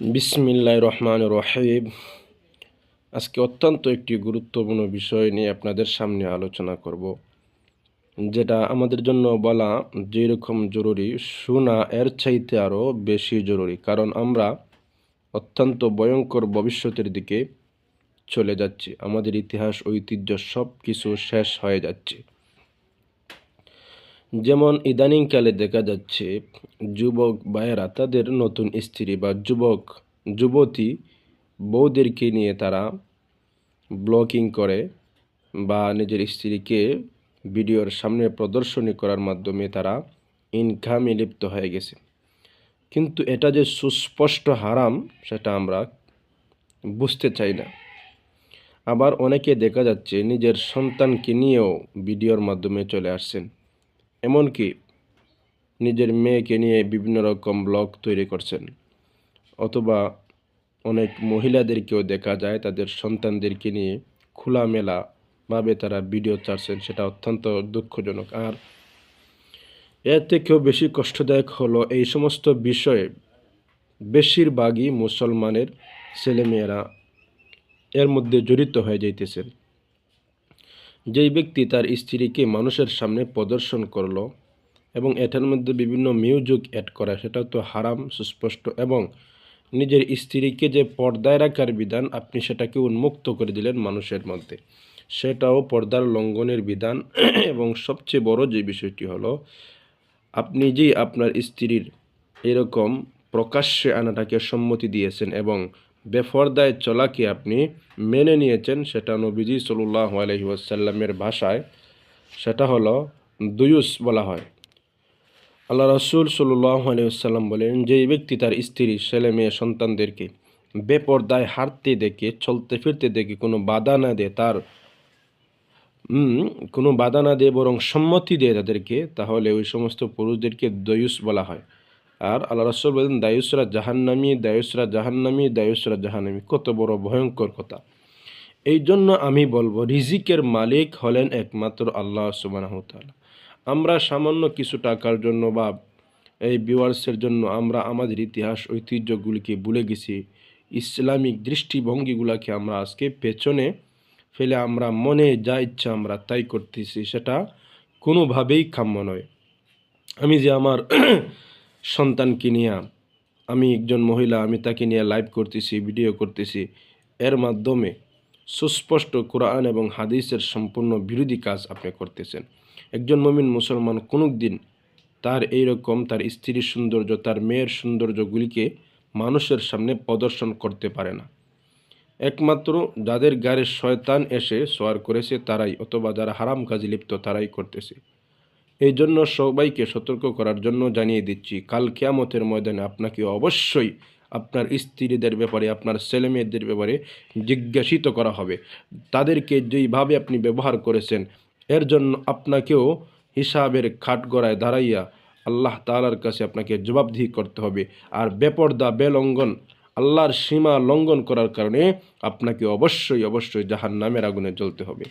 বিসমিল্লাহ রহমান রহিম আজকে অত্যন্ত একটি গুরুত্বপূর্ণ বিষয় নিয়ে আপনাদের সামনে আলোচনা করব, যেটা আমাদের জন্য বলা যেরকম জরুরি শোনা এর চাইতে আরও বেশি জরুরি। কারণ আমরা অত্যন্ত ভয়ঙ্কর ভবিষ্যতের দিকে চলে যাচ্ছি। আমাদের ইতিহাস, ঐতিহ্য সব কিছু শেষ হয়ে যাচ্ছে। যেমন ইদানিংকালে দেখা যাচ্ছে যুবক ভাইয়েরা, তাদের নতুন স্ত্রী বা যুবক, যুবতী বউদেরকে নিয়ে তারা ব্লকিং করে বা নিজের স্ত্রীকে ভিডিওর সামনে প্রদর্শনী করার মাধ্যমে তারা ইনকামে লিপ্ত হয়ে গেছে। কিন্তু এটা যে সুস্পষ্ট হারাম, সেটা আমরা বুঝতে চাই না। আবার অনেকে দেখা যাচ্ছে নিজের সন্তানকে নিয়েও ভিডিওর মাধ্যমে চলে আসছেন। এমনকি নিজের মেয়েকে নিয়ে বিভিন্ন রকম ব্লগ তৈরি করছেন। অথবা অনেক মহিলাদেরকেও দেখা যায়, তাদের সন্তানদেরকে নিয়ে খোলামেলাভাবে তারা ভিডিও ছাড়ছেন, সেটা অত্যন্ত দুঃখজনক। আর এর থেকেও বেশি কষ্টদায়ক হলো এই সমস্ত বিষয়ে বেশিরভাগই মুসলমানের ছেলেমেয়েরা এর মধ্যে জড়িত হয়ে যাইতেছেন। যেই ব্যক্তি তার স্ত্রীকে মানুষের সামনে প্রদর্শন করল এবং এটার মধ্যে বিভিন্ন মিউজিক অ্যাড করা সেটা তো হারাম, সুস্পষ্ট এবং নিজের স্ত্রীকে যে পর্দায় রাখার বিধান, আপনি সেটাকে উন্মুক্ত করে দিলেন মানুষের মধ্যে। সেটাও পর্দার লঙ্ঘনের বিধান। এবং সবচেয়ে বড় যে বিষয়টি হলো, আপনি যেই আপনার স্ত্রীর এরকম প্রকাশ্যে আনাটাকে সম্মতি দিয়েছেন এবং বেফরদায় চলাকে আপনি মেনে নিয়েছেন? সেটা নবীজি সাল্লাহ আলহি ওয়াসাল্লামের ভাষায় সেটা হলো দুয়ুস বলা হয়। আল্লাহ রসুল সাল্লাহ আলিয়াল্লাম বলেন যেই ব্যক্তি তার স্ত্রী, ছেলে মেয়ে, সন্তানদেরকে বেপর্দায় হাঁটতে দেখে, চলতে ফিরতে দেখে কোনো বাধা না দেয় তার কোনো বাধা না দিয়ে বরং সম্মতি দেয় তাদেরকে, তাহলে ওই সমস্ত পুরুষদেরকে দয়ুস বলা হয়। আর আল্লাহ রসুল বলেন দায়ুসরা জাহান্নামি দায়ুসরা জাহান্নামি দায়ুসরা জাহান্নামি। কত বড় ভয়ঙ্কর কথা। এই জন্য আমি বলব, রিজিকের মালিক হলেন একমাত্র আল্লাহ সুবানাহতালা আমরা সামান্য কিছু টাকার জন্য বা এই ভিউয়ার্সের জন্য আমরা আমাদের ইতিহাস, ঐতিহ্যগুলিকে ভুলে গেছি, ইসলামিক দৃষ্টিভঙ্গিগুলোকে আমরা আজকে পেছনে ফেলে আমরা মনে যা ইচ্ছা আমরা তাই করতেছি, সেটা কোনোভাবেই কাম্য নয়। আমি যে আমার সন্তানকে নিয়ে, আমি একজন মহিলা, আমি তাকে নিয়ে লাইভ করতেছি ভিডিও করতেছি। এর মাধ্যমে সুস্পষ্ট কোরআন এবং হাদিসের সম্পূর্ণ বিরোধী কাজ আপনি করতেছেন। একজন মমিন মুসলমান কোনো দিন তার এই রকম তার স্ত্রীর সৌন্দর্য, তার মেয়ের সৌন্দর্যগুলিকে মানুষের সামনে প্রদর্শন করতে পারে না। একমাত্র যাদের গাড়ির শয়তান এসে সোয়ার করেছে, তারাই, অথবা যারা হারাম কাজে লিপ্ত, তারাই করতেছে। এই জন্য সবাইকে সতর্ক করার জন্য জানিয়ে দিচ্ছি, কাল কেয়ামতের ময়দানে আপনাকে অবশ্যই আপনার স্ত্রীদের ব্যাপারে, আপনার ছেলেমেয়েদের ব্যাপারে জিজ্ঞাসিত করা হবে। তাদেরকে যেইভাবে আপনি ব্যবহার করেছেন, এর জন্য আপনাকেও হিসাবের খাটগড়ায় দাঁড়াইয়া আল্লাহ তালার কাছে আপনাকে জবাবদিহি করতে হবে। আর বেপর্দা বেলঙ্ঘন আল্লাহর সীমা লঙ্ঘন করার কারণে আপনাকে অবশ্যই অবশ্যই জাহান নামের আগুনে জ্বলতে হবে।